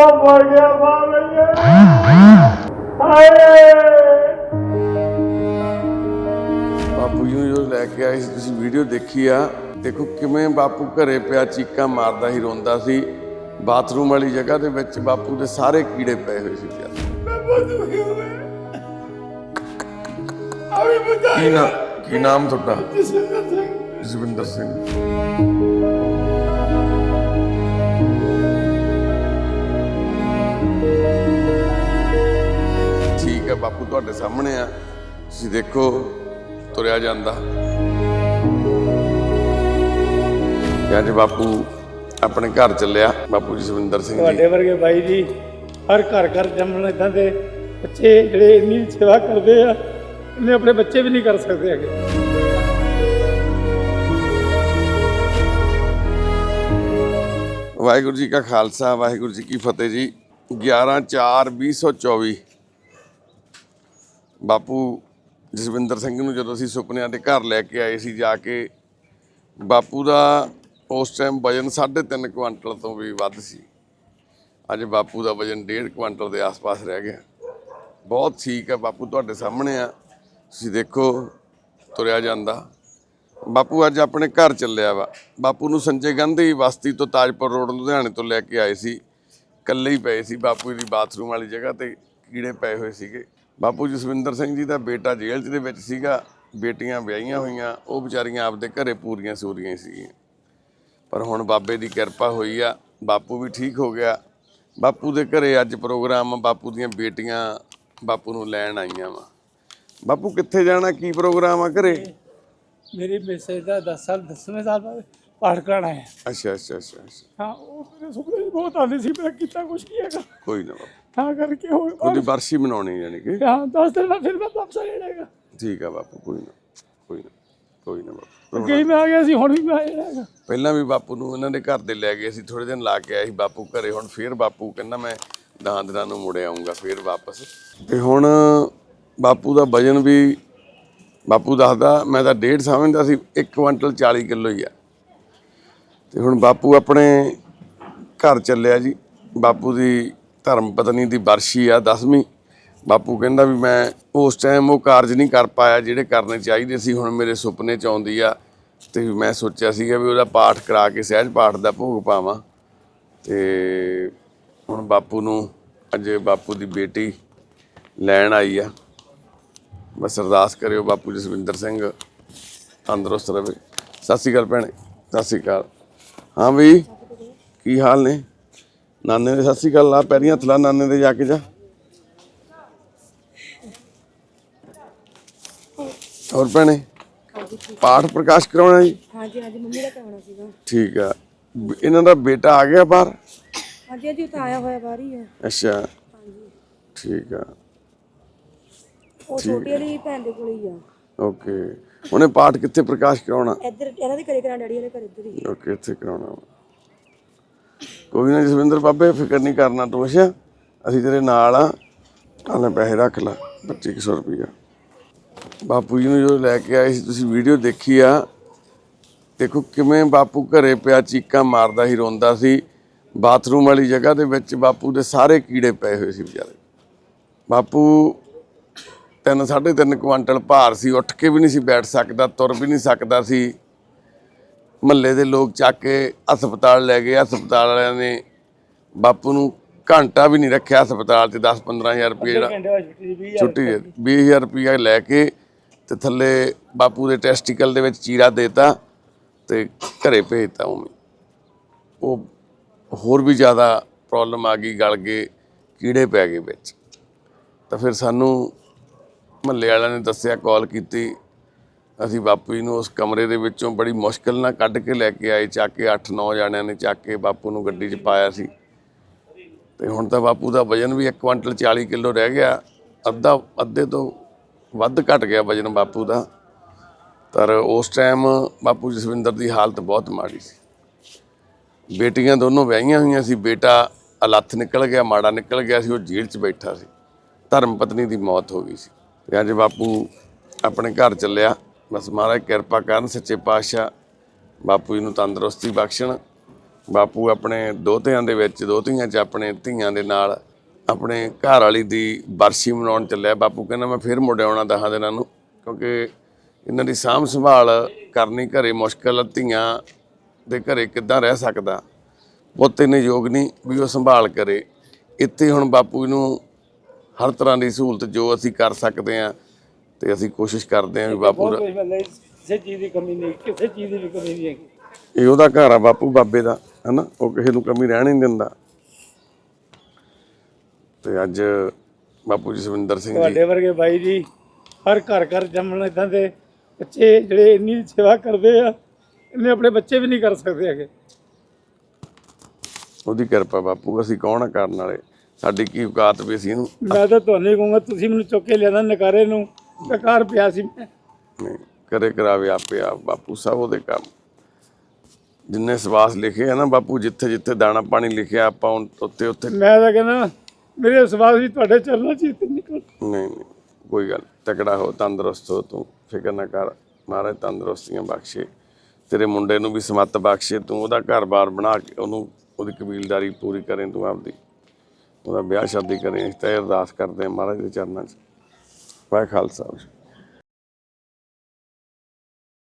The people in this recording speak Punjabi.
ਉਹ ਮਰ ਗਿਆ ਬਾਬੇ ਹਾਏ ਬਾਪੂ ਜੀ ਨੂੰ ਜੋ ਲੈ ਕੇ ਆਏ ਸੀ ਤੁਸੀਂ ਵੀਡੀਓ ਦੇਖੀ ਆ ਦੇਖੋ ਕਿਵੇਂ ਬਾਪੂ ਘਰੇ ਪਿਆ ਚੀਕਾਂ ਮਾਰਦਾ ਹੀ ਰੋਂਦਾ ਸੀ ਬਾਥਰੂਮ ਵਾਲੀ ਜਗ੍ਹਾ ਦੇ ਵਿੱਚ ਬਾਪੂ ਦੇ ਸਾਰੇ ਕੀੜੇ ਪਏ ਹੋਏ ਸੀ ਵਿਚਾਰੇ ਮੈਂ ਬਹੁਤ ਦੁਖੀ ਹੋ ਗਿਆ ਅਭੀ ਬਤਾ ਕੀ ਨਾ ਕੀ ਨਾਮ ਤੁਹਾਡਾ ਜਸਵਿੰਦਰ ਸਿੰਘ ਜਸਵਿੰਦਰ ਸਿੰਘ ਬਾਪੂ ਤੁਹਾਡੇ ਸਾਹਮਣੇ ਆ। ਤੁਸੀਂ ਦੇਖੋ ਤੁਰਿਆ ਜਾਂਦਾ। ਅੱਜ ਬਾਪੂ ਆਪਣੇ ਘਰ ਚੱਲਿਆ ਬਾਪੂ ਜਸਵਿੰਦਰ ਸਿੰਘ ਜੀ। ਤੁਹਾਡੇ ਵਰਗੇ ਬਾਈ ਜੀ ਹਰ ਘਰ ਘਰ ਜੰਮਣ ਇਦਾਂ ਦੇ ਬੱਚੇ ਜਿਹੜੇ ਇੰਨੀ ਸੇਵਾ ਕਰਦੇ ਆ ਇਹਨੇ ਆਪਣੇ ਬੱਚੇ ਵੀ ਨਹੀਂ ਕਰ ਸਕਦੇ ਹੈਗੇ। ਵਾਹਿਗੁਰੂ ਜੀ ਕਾ ਖਾਲਸਾ ਵਾਹਿਗੁਰੂ ਜੀ ਕੀ ਫਤਿਹ ਜੀ। 11/4/2024 ਬਾਪੂ ਜਸਵਿੰਦਰ ਸਿੰਘ ਨੂੰ ਜਦੋਂ ਅਸੀਂ ਸੁਪਨਿਆਂ ਦੇ ਘਰ ਲੈ ਕੇ ਆਏ ਸੀ ਜਾ ਕੇ, ਬਾਪੂ ਦਾ ਉਸ ਟਾਈਮ ਵਜਨ 3.5 ਕੁਆਂਟਲ ਤੋਂ ਵੀ ਵੱਧ ਸੀ। ਅੱਜ ਬਾਪੂ ਦਾ ਵਜਨ 1.5 ਕੁਆਂਟਲ ਦੇ ਆਸ-ਪਾਸ ਰਹਿ ਗਿਆ। ਬਹੁਤ ਠੀਕ ਹੈ ਬਾਪੂ, ਤੁਹਾਡੇ ਸਾਹਮਣੇ ਆ। ਤੁਸੀਂ ਦੇਖੋ, ਤੁਰਿਆ ਜਾਂਦਾ। ਬਾਪੂ ਅੱਜ ਆਪਣੇ ਘਰ ਚੱਲਿਆ ਵਾ। ਬਾਪੂ ਨੂੰ ਸੰਜੇ ਗਾਂਧੀ ਬਸਤੀ ਤੋਂ ਤਾਜਪੁਰ ਰੋਡ, ਲੁਧਿਆਣੇ ਤੋਂ ਲੈ ਕੇ ਆਏ ਸੀ। ਇਕੱਲੇ ਹੀ ਪਏ ਸੀ ਬਾਪੂ ਦੀ ਬਾਥਰੂਮ ਵਾਲੀ ਜਗ੍ਹਾ ਤੇ ਕੀੜੇ ਪਏ ਹੋਏ ਸੀਗੇ। ਬਾਪੂ ਜਸਵਿੰਦਰ ਸਿੰਘ ਜੀ ਦਾ ਬੇਟਾ ਜੇਲ੍ਹ 'ਚ ਦੇ ਵਿੱਚ ਸੀਗਾ ਬੇਟੀਆਂ ਵਿਆਹੀਆਂ ਹੋਈਆਂ ਉਹ ਵਿਚਾਰੀਆਂ ਆਪਦੇ ਘਰੇ ਪੂਰੀਆਂ ਸੂਰੀਆਂ ਸੀਗੀਆਂ। ਪਰ ਹੁਣ ਬਾਬੇ ਦੀ ਕਿਰਪਾ ਹੋਈ ਆ ਬਾਪੂ ਵੀ ਠੀਕ ਹੋ ਗਿਆ। ਬਾਪੂ ਦੇ ਘਰੇ ਅੱਜ ਪ੍ਰੋਗਰਾਮ ਬਾਪੂ ਦੀਆਂ ਬੇਟੀਆਂ ਬਾਪੂ ਨੂੰ ਲੈਣ ਆਈਆਂ ਵਾ। ਬਾਪੂ ਕਿੱਥੇ ਜਾਣਾ ਕੀ ਪ੍ਰੋਗਰਾਮ ਆ ਘਰੇ? ਮੇਰੀ ਮੈਸੇਜ ਦਾ 10 ਸਾਲ 10ਵੇਂ ਸਾਲ ਬਾਅਦ ਪਾਠ ਕਰਾਣਾ ਹੈ ਅੱਛਾ ਅੱਛਾ ਅੱਛਾ ਹਾਂ ਉਹ ਮੇਰੇ ਸੁਪਨੇ ਬਹੁਤ ਆਉਂਦੇ ਸੀ ਮੈਂ ਕੀਤਾ ਕੁਝ ਨਹੀਂ ਹੈਗਾ। ਕੋਈ ਨਾ ਬਾਪੂ। ਤਾਂ ਕਰਕੇ ਹੁਣ ਉਹਦੀ ਬਰਸੀ ਮਨਾਉਣੀ ਯਾਨੀ ਕਿ। ਹਾਂ 10 ਦਿਨ ਬਾਅਦ ਫਿਰ ਮੈਂ ਵਾਪਸ ਆ ਜਾਣਾ ਠੀਕ ਆ ਬਾਪੂ ਕੋਈ ਨਾ ਕੋਈ ਨਾ ਕੋਈ ਨਾ ਬਾਪੂ। ਅੱਗੇ ਮੈਂ ਆ ਗਿਆ ਸੀ ਹੁਣ ਵੀ ਮੈਂ ਆ ਜਾਣਾ ਪਹਿਲਾਂ ਵੀ ਬਾਪੂ ਨੂੰ ਇਹਨਾਂ ਦੇ ਘਰ ਦੇ ਲੈ ਗਏ ਸੀ ਥੋੜੇ ਦਿਨ ਲਾ ਕੇ ਆਏ ਸੀ ਬਾਪੂ ਘਰੇ ਹੁਣ ਫੇਰ ਬਾਪੂ ਕਹਿੰਦਾ ਮੈਂ ਦਹਾਂ ਦਿਨਾਂ ਨੂੰ ਮੁੜ ਆਉਂਗਾ ਫੇਰ ਵਾਪਸ। ਤੇ ਹੁਣ ਬਾਪੂ ਦਾ ਵਜਨ ਵੀ ਬਾਪੂ ਦੱਸਦਾ ਮੈਂ ਤਾਂ ਡੇਢ ਸਮਝਦਾ ਸੀ 1 ਕੁਇੰਟਲ 40 ਕਿਲੋ ਹੀ ਆ। ਤੇ ਹੁਣ ਬਾਪੂ ਆਪਣੇ ਘਰ ਚੱਲਿਆ ਜੀ ਬਾਪੂ ਦੀ ਧਰਮ ਪਤਨੀ ਦੀ ਬਰਸ਼ੀ ਆ 10ਵੀਂ ਬਾਪੂ ਕਹਿੰਦਾ ਵੀ ਮੈਂ ਉਸ ਟਾਈਮ ਉਹ ਕਾਰਜ ਨਹੀਂ ਕਰ ਪਾਇਆ ਜਿਹੜੇ ਕਰਨੇ ਚਾਹੀਦੇ ਸੀ, ਹੁਣ ਮੇਰੇ ਸੁਪਨੇ ਚ ਆਉਂਦੀ ਆ। ਤੇ ਮੈਂ ਸੋਚਿਆ ਸੀਗਾ ਵੀ ਉਹਦਾ ਪਾਠ ਕਰਾ ਕੇ ਸਹਿਜ ਪਾਠ ਦਾ ਭੋਗ ਪਾਵਾਂ। ਤੇ ਹੁਣ ਬਾਪੂ ਨੂੰ ਅੱਜ ਬਾਪੂ ਦੀ ਬੇਟੀ ਲੈਣ ਆਈ ਆ। ਬਸ ਅਰਦਾਸ ਕਰਿਓ ਬਾਪੂ ਜਸਵਿੰਦਰ ਸਿੰਘ, ਤੰਦਰੁਸਤ ਰਹੇ ਸਤਿ ਸ਼੍ਰੀ ਅਕਾਲ ਭੈਣੇ, ਸਤਿ ਸ਼੍ਰੀ ਅਕਾਲ। ਹਾਂ ਵੀ ਕੀ ਹਾਲ ਨੇ? ਨਾਨੇ ਦੇ ਸਤਿ ਸ਼੍ਰੀ ਅਕਾਲ ਲਾ ਪੈਰੀਆਂ ਹੱਥ ਲਾ ਨਾਨੇ ਦੇ ਜਾ ਕੇ ਜਾ। ਹੋਰ ਭੈਣੇ ਪਾਠ ਪ੍ਰਕਾਸ਼ ਕਰਾਉਣਾ ਜੀ? ਹਾਂਜੀ ਹਾਂਜੀ ਮੰਮੀ ਦਾ ਕਰਾਉਣਾ ਸੀਗਾ। ਠੀਕ ਆ। ਬ- ਇਹਨਾਂ ਦਾ ਬੇਟਾ ਆ ਗਿਆ ਬਾਹਰ? ਹਾਂਜੀ ਹਾਂਜੀ ਉਹ ਤਾਂ ਆਇਆ ਹੋਇਆ ਬਾਹਰ ਹੀ ਹੈ ਅੱਛਾ। ਹਾਂਜੀ। ਠੀਕ ਆ। ਉਹ ਛੋਟੀ ਵਾਲੀ ਭੈਣ ਦੇ ਕੋਲ ਹੀ ਆ। ਓਕੇ। ਉਹਨੇ ਪਾਠ ਕਿੱਥੇ ਪ੍ਰਕਾਸ਼ ਕਰਾਉਣਾ? ਇੱਧਰ ਇਹਨਾਂ ਦੇ ਘਰੇ ਕਰਾਂ ਡੈਡੀ ਵਾਲੇ ਘਰ ਇੱਧਰ ਹੀ ਓਕੇ ਇੱਥੇ ਕਰਾਉਣਾ ਵਾ। ਕੋਈ ਨਾ ਜਸਵਿੰਦਰ ਬਾਬੇ, ਫਿਕਰ ਨਹੀਂ ਕਰਨਾ ਤੂੰ ਅੱਛਾ ਅਸੀਂ ਤੇਰੇ ਨਾਲ ਆ। ਆਲੇ ਪੈਸੇ ਰੱਖ ਲੈ 2500 ਰੁਪਇਆ ਬਾਪੂ ਜੀ ਨੂੰ ਜੋ ਲੈ ਕੇ ਆਏ ਸੀ, ਤੁਸੀਂ ਵੀਡੀਓ ਦੇਖੀ ਆ। ਦੇਖੋ ਕਿਵੇਂ ਬਾਪੂ ਘਰੇ ਪਿਆ ਚੀਕਾਂ ਮਾਰਦਾ ਹੀ ਰੋਂਦਾ ਸੀ। ਬਾਥਰੂਮ ਵਾਲੀ ਜਗ੍ਹਾ ਦੇ ਵਿੱਚ ਬਾਪੂ ਦੇ ਸਾਰੇ ਕੀੜੇ ਪਏ ਹੋਏ ਸੀ ਵਿਚਾਰੇ। ਬਾਪੂ ਤਿੰਨ, ਸਾਢੇ ਤਿੰਨ ਕੁਆਂਟਲ ਭਾਰ ਸੀ, ਉੱਠ ਕੇ ਵੀ ਨਹੀਂ ਸੀ ਬੈਠ ਸਕਦਾ, ਤੁਰ ਵੀ ਨਹੀਂ ਸਕਦਾ ਸੀ। ਮਹੱਲੇ ਦੇ ਲੋਕ ਚੱਕ ਕੇ ਹਸਪਤਾਲ ਲੈ ਗਏ। ਹਸਪਤਾਲ ਵਾਲਿਆਂ ਨੇ ਬਾਪੂ ਨੂੰ ਘੰਟਾ ਵੀ ਨਹੀਂ ਰੱਖਿਆ ਹਸਪਤਾਲ 'ਚ 10-15000 ਰੁਪਏ ਜਿਹੜਾ ਛੁੱਟੀ ਦੀ ਛੁੱਟੀ ਦੇ 20000 ਰੁਪਇਆ ਲੈ ਕੇ ਤੇ ਥੱਲੇ ਬਾਪੂ ਦੇ ਟੈਸਟੀਕਲ ਦੇ ਵਿੱਚ ਚੀਰਾ ਦੇਤਾ ਤੇ ਘਰੇ ਭੇਜਤਾ ਉਵੇਂ। ਉਹ ਹੋਰ ਵੀ ਜ਼ਿਆਦਾ ਪ੍ਰੋਬਲਮ ਆ ਗਈ ਗਲ ਗਏ ਕੀੜੇ ਪੈ ਗਏ ਵਿੱਚ। ਤਾਂ ਫਿਰ ਸਾਨੂੰ ਮਹੱਲੇ ਵਾਲਿਆਂ ਨੇ ਦੱਸਿਆ ਕਾਲ ਕੀਤੀ। ਅਸੀਂ ਬਾਪੂ ਜੀ ਨੂੰ ਉਸ ਕਮਰੇ ਦੇ ਵਿੱਚੋਂ ਬੜੀ ਮੁਸ਼ਕਲ ਨਾਲ ਕੱਢ ਕੇ ਲੈ ਕੇ ਆਏ, ਚੱਕ ਕੇ 8-9 ਜਾਣਿਆਂ ਨੇ ਚੱਕ ਕੇ ਬਾਪੂ ਨੂੰ ਗੱਡੀ 'ਚ ਪਾਇਆ ਸੀ। ਤੇ ਹੁਣ ਤਾਂ ਬਾਪੂ ਦਾ ਵਜਨ ਵੀ 1 ਕੁਇੰਟਲ 40 ਕਿਲੋ ਰਹਿ ਗਿਆ। ਅੱਧਾ, ਅੱਧੇ ਤੋਂ ਵੱਧ ਘਟ ਗਿਆ ਵਜਨ ਬਾਪੂ ਦਾ। ਪਰ ਉਸ ਟਾਈਮ ਬਾਪੂ ਜਸਵਿੰਦਰ ਦੀ ਹਾਲਤ ਬਹੁਤ ਮਾੜੀ ਸੀ। ਬੇਟੀਆਂ ਦੋਨੋਂ ਵਿਆਹੀਆਂ ਹੋਈਆਂ ਸੀ। ਬੇਟਾ ਅਲੱਥ ਨਿਕਲ ਗਿਆ, ਮਾੜਾ ਨਿਕਲ ਗਿਆ ਸੀ, ਉਹ ਜੇਲ੍ਹ 'ਚ ਬੈਠਾ ਸੀ। ਧਰਮ ਪਤਨੀ ਦੀ ਮੌਤ ਹੋ ਗਈ ਸੀ। ਤੇ ਅੱਜ ਬਾਪੂ ਆਪਣੇ ਘਰ ਚੱਲਿਆ। ਬਸ ਮਹਾਰਾਜ ਕਿਰਪਾ ਕਰਨ, ਸੱਚੇ ਪਾਤਸ਼ਾਹ। ਬਾਪੂ ਜੀ ਨੂੰ ਤੰਦਰੁਸਤੀ ਬਖਸ਼ਣ। ਬਾਪੂ ਆਪਣੇ ਦੋਤਿਆਂ ਦੇ ਵਿੱਚ, ਦੋਤੀਆਂ 'ਚ ਆਪਣੇ ਧੀਆਂ ਦੇ ਨਾਲ ਆਪਣੇ ਘਰ ਵਾਲੀ ਦੀ ਬਰਸੀ ਮਨਾਉਣ ਚੱਲਿਆ। ਬਾਪੂ ਕਹਿੰਦਾ, ਮੈਂ ਫਿਰ ਮੁੜ ਆਉਣਾ ਦਹਾਂ ਦਿਨਾਂ ਨੂੰ, ਕਿਉਂਕਿ ਇਹਨਾਂ ਦੀ ਸਾਂਭ ਸੰਭਾਲ ਕਰਨੀ ਘਰੇ ਮੁਸ਼ਕਲ ਧੀਆਂ ਦੇ ਘਰੇ ਕਿੱਦਾਂ ਰਹਿ ਸਕਦਾ? ਪੁੱਤ ਇੰਨੇ ਯੋਗ ਨਹੀਂ ਵੀ ਉਹ ਸੰਭਾਲ ਕਰੇ। ਇੱਥੇ ਹੁਣ ਬਾਪੂ ਨੂੰ ਹਰ ਤਰ੍ਹਾਂ ਦੀ ਸਹੂਲਤ ਜੋ ਅਸੀਂ ਕਰ ਸਕਦੇ ਆ ਤੇ ਅਸੀਂ ਕੋਸ਼ਿਸ਼ ਕਰਦੇ ਆ ਵੀ ਬਾਪੂ ਬਹੁਤ ਦਾ ਕੁਝ ਮਤਲਬ ਕਿਸੇ ਚੀਜ਼ ਦੀ ਕਮੀ ਨਹੀਂ ਕਿਸੇ ਚੀਜ਼ ਦੀ ਵੀ ਕਮੀ ਨਹੀਂ ਹੈਗੀ। ਇਹ ਉਹਦਾ ਘਰ ਆ ਬਾਪੂ ਬਾਬੇ ਦਾ ਹਨਾ? ਉਹ ਕਿਸੇ ਨੂੰ ਕਮੀ ਰਹਿਣ ਹੀ ਨਹੀਂ ਦਿੰਦਾ। ਤੇ ਅੱਜ ਬਾਪੂ ਜਸਵਿੰਦਰ ਸਿੰਘ ਜੀ ਤੁਹਾਡੇ ਵਰਗੇ ਬਾਈ ਜੀ ਹਰ ਘਰ ਘਰ ਜੰਮਣ ਇਦਾਂ ਦੇ ਬੱਚੇ ਜਿਹੜੇ ਇੰਨੀ ਸੇਵਾ ਕਰਦੇ ਆ ਇੰਨੇ ਆਪਣੇ ਬੱਚੇ ਵੀ ਨਹੀਂ ਕਰ ਸਕਦੇ ਹੈਗੇ। ਉਹਦੀ ਕਿਰਪਾ ਬਾਪੂ ਅਸੀਂ ਕੌਣ ਆ ਕਰਨ ਵਾਲੇ? ਸਾਡੀ ਕੀ ਔਕਾਤ ਵੀ ਅਸੀਂ ਇਹਨੂੰ ਮੈਂ ਤਾਂ ਤੁਹਾਨੂੰ ਹੀ ਕਹੂੰਗਾ ਤੁਸੀਂ ਮੈਨੂੰ ਚੁੱਕ ਕੇ ਲਿਆਂਦਾ ਨਕਾਰੇ ਨੂੰ। ਨਕਾਰ ਪਿਆ ਸੀ। ਮੈਂ ਨਹੀਂ ਕਰੇ ਕਰਾਵੇ ਆਪੇ ਆਪ ਬਾਪੂ ਸਭ ਉਹਦੇ ਕੰਮ। ਜਿੰਨੇ ਸਵਾਸ ਲਿਖੇ ਆ ਨਾ ਬਾਪੂ ਜਿੱਥੇ ਜਿੱਥੇ ਦਾਣਾ ਪਾਣੀ ਲਿਖਿਆ ਆਪਾਂ ਉਨ- ਉੱਤੇ ਉੱਤੇ ਮੈਂ ਤਾਂ ਕਹਿੰਦਾ ਮੇਰੇ ਸਵਾਲ ਵੀ ਤੁਹਾਡੇ ਚਰਨਾਂ 'ਚ ਹੀ ਤੇ ਨਿਕਲ ਨਹੀਂ ਨਹੀਂ ਕੋਈ ਗੱਲ ਤਕੜਾ ਹੋ ਤੰਦਰੁਸਤ ਹੋ ਤੂੰ। ਫਿਕਰ ਨਾ ਕਰ ਮਹਾਰਾਜ ਤੰਦਰੁਸਤੀਆਂ ਬਖਸ਼ੇ। ਤੇਰੇ ਮੁੰਡੇ ਨੂੰ ਵੀ ਸਮੱਤ ਬਖਸ਼ੇ। ਤੂੰ ਉਹਦਾ ਘਰ-ਬਾਰ ਬਣਾ ਕੇ ਉਹਨੂੰ ਉਹਦੀ ਕਬੀਲਦਾਰੀ ਪੂਰੀ ਕਰੇ ਤੂੰ ਆਪਦੀ। ਉਹਦਾ ਵਿਆਹ ਸ਼ਾਦੀ ਕਰੇ ਅਸੀਂ ਤਾਂ ਅਰਦਾਸ ਕਰਦੇ ਹਾਂ ਮਹਾਰਾਜ ਦੇ ਚਰਨਾਂ 'ਚ। ਵਾਹਿ ਖਾਲਸਾ